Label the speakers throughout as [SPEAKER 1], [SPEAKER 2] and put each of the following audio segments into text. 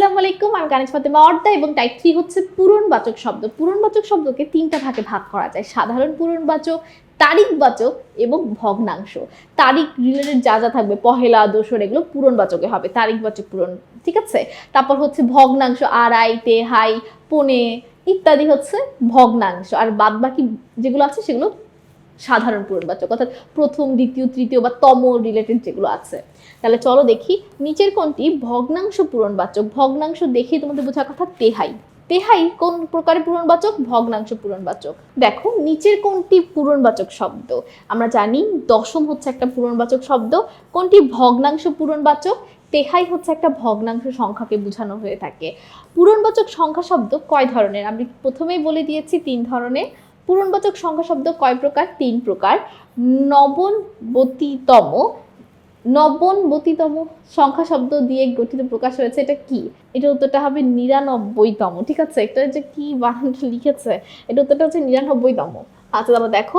[SPEAKER 1] আসসালামু আলাইকুম। আমি কানিজ ফাতেমা অর্দা এবং টাইপ থ্রি হচ্ছে পূরণবাচক শব্দ। পূরণবাচক শব্দকে তিনটা ভাগে ভাগ করা যায়। সাধারণ পূরণবাচক তারিখবাচক এবং ভগ্নাংশ। তারিখ রিলেটেড যা যা থাকবে, পহেলা, দোসর, এগুলো পূরণবাচকে হবে। তারিখবাচক পূরণ ঠিক আছে? তারপর হচ্ছে ভগ্নাংশ, আড়াই, তেহাই, পনে ইত্যাদি হচ্ছে ভগ্নাংশ। আর বাদ বাকি যেগুলো আছে সেগুলো সাধারণ পূরণবাচক অর্থাৎ প্রথম, দ্বিতীয়, তৃতীয় বা তম রিলেটেড যেগুলো আছে। তাহলে চলো দেখি নিচের কোনটি? ভগ্নাংশ পূরণবাচক। ভগ্নাংশ দেখে তোমাদের বোঝার কথা তেহাই। তেহাই কোন প্রকারের পূরণবাচক? ভগ্নাংশ পূরণবাচক। দেখো নিচের কোনটি পূরণবাচক শব্দ? আমরা জানি দশম হচ্ছে একটা পূরণবাচক শব্দ। কোনটি ভগ্নাংশ পূরণবাচক? তেহাই হচ্ছে একটা ভগ্নাংশ সংখ্যাকে বোঝানো হয়ে থাকে। পূরণবাচক সংখ্যা শব্দ কয় ধরনের? আমি প্রথমেই বলে দিয়েছি তিন ধরনের। পূরণবাচক সংখ্যা শব্দ কয় প্রকার? তিন প্রকার। নবনবতিতম নবনবতিতম সংখ্যা শব্দ দিয়ে গঠিত প্রকাশ হয়েছে, এটা কি? এটা উত্তরটা হবে নিরানব্বইতম, ঠিক আছে? এটা যে কি বানানটা লিখেছে? এটা উত্তরটা হচ্ছে নিরানব্বইতম। আচ্ছা তারপর দেখো,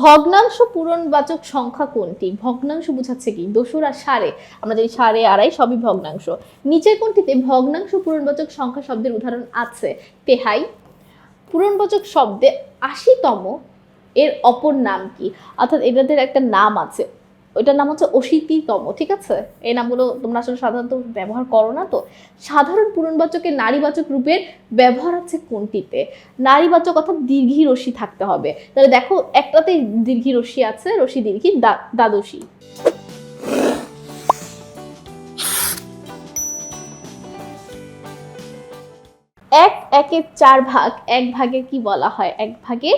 [SPEAKER 1] ভগ্নাংশ পূরণবাচক সংখ্যা কোনটি? ভগ্নাংশ বোঝাচ্ছে কি? দোসরা সারে। আমরা জানি সারে আড়াই সবই ভগ্নাংশ। নিচের কোনটিতে ভগ্নাংশ পূরণবাচক সংখ্যা শব্দের উদাহরণ আছে? তেহাই পূরণবাচক শব্দে আশিতম এর অপর নাম কি? অর্থাৎ এটাদের একটা নাম আছে। ওইটার নাম হচ্ছে অশীতিতম, ঠিক আছে? এই নামগুলো তোমরা আসলে সাধারণত ব্যবহার করো না তো? সাধারণ পূরণবাচকের নারীবাচক রূপের ব্যবহার আছে কোনটিতে? নারীবাচক অর্থাৎ দীর্ঘী রশ্মি থাকতে হবে। তাহলে দেখো একটাতেই দীর্ঘী রশ্মি আছে রশ্মি দীর্ঘী দ্বাদশী। এক একের চার ভাগ, এক ভাগে কি বলা হয়? এক ভাগে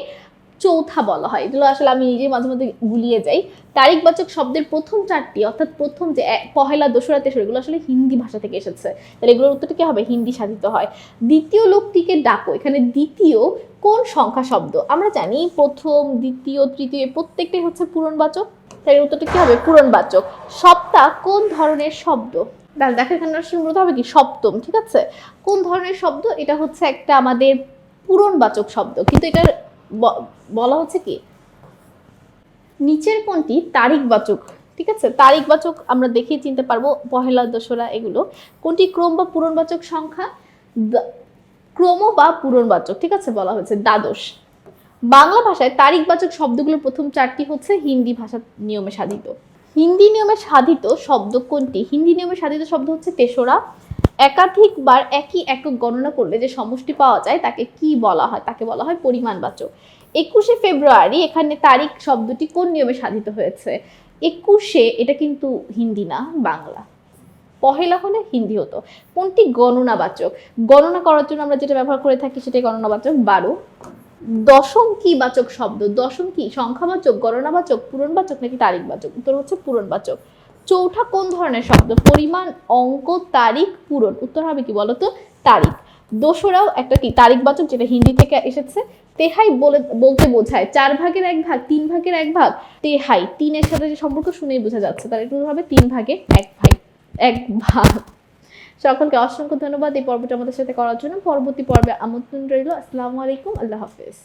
[SPEAKER 1] চৌথা বলা হয়। এগুলো আসলে আমি নিজেই মাঝে মধ্যে গুলিয়ে যাই। তারিখবাচক শব্দের প্রথম চারটি, অর্থাৎ প্রথম যে পহেলা, দোসরা, তেসরা, এগুলো আসলে হিন্দি ভাষা থেকে এসেছে। তাহলে এগুলোর উত্তরটা কি হবে? হিন্দি সাধিত হয়। দ্বিতীয় লোকটিকে ডাকো। এখানে দ্বিতীয় কোন সংখ্যা শব্দ? আমরা জানি প্রথম, দ্বিতীয়, তৃতীয় প্রত্যেকটাই হচ্ছে পূরণবাচক তাই উত্তরটা কি হবে? পূরণবাচক। সপ্তাহ কোন ধরনের শব্দ? তাহলে দেখো এখানে মূলত হবে কি? সপ্তম, ঠিক আছে? কোন ধরনের শব্দ? এটা হচ্ছে একটা আমাদের পূরণবাচক শব্দ। কিন্তু এটার বলা হচ্ছে কি? নিচের কোনটি? তারিখবাচক, ঠিক আছে? তারিখবাচক আমরা দেখেই চিনতে পারব, পহেলা দোসরা এগুলো। কোনটি ক্রম বা পূরণবাচক সংখ্যা? ক্রম বা পূরণবাচক, ঠিক আছে? বলা হয়েছে, দ্বাদশ। বাংলা ভাষায় তারিখবাচক শব্দগুলোর প্রথম চারটি হচ্ছে হিন্দি ভাষার নিয়মে সাধিত। হিন্দি নিয়মে সাধিত শব্দ কোনটি? হিন্দি নিয়মে সাধিত শব্দ হচ্ছে তেসরা একাধিকবার একই একক গণনা করলে যে সমষ্টি পাওয়া যায়, তাকে কি বলা হয়? তাকে বলা হয় পরিমাণবাচক। একুশে ফেব্রুয়ারি এখানে তারিখ শব্দটি কোন নিয়মে সাধিত হয়েছে? একুশে এটা কিন্তু হিন্দি না, বাংলা। পহেলা হলে হিন্দি হতো। কোনটি গণনাবাচক? গণনা করার জন্য আমরা যেটা ব্যবহার করে থাকি সেটাই গণনাবাচক। বারো। দশম কি বাচক শব্দ দশম কি সংখ্যাবাচক, গণনাবাচক, পূরণবাচক নাকি তারিখবাচক? উত্তর হচ্ছে পূরণবাচক। চৌঠা কোন ধরনের শব্দ? পরিমাণ, অঙ্ক, তারিখ, পূরণ। উত্তর হবে কি বলতো? তারিখ। দোসরাও একটা কি? তারিখবাচক যেটা হিন্দি থেকে এসেছে। তেহাই বলে, বলতে বোঝায়। চার ভাগের এক ভাগ, তিন ভাগের এক ভাগ। তেহাই, তিনের সাথে যে সম্পর্ক শুনেই বোঝা যাচ্ছে। তার একটু হবে তিন ভাগে এক ভাগ। এক ভাগ। সকলকে অসংখ্য ধন্যবাদ এই পর্বটা আমাদের সাথে করার জন্য। পরবর্তী পর্বে আমন্ত্রণ রইল। আসসালামু আলাইকুম। আল্লাহ হাফেজ।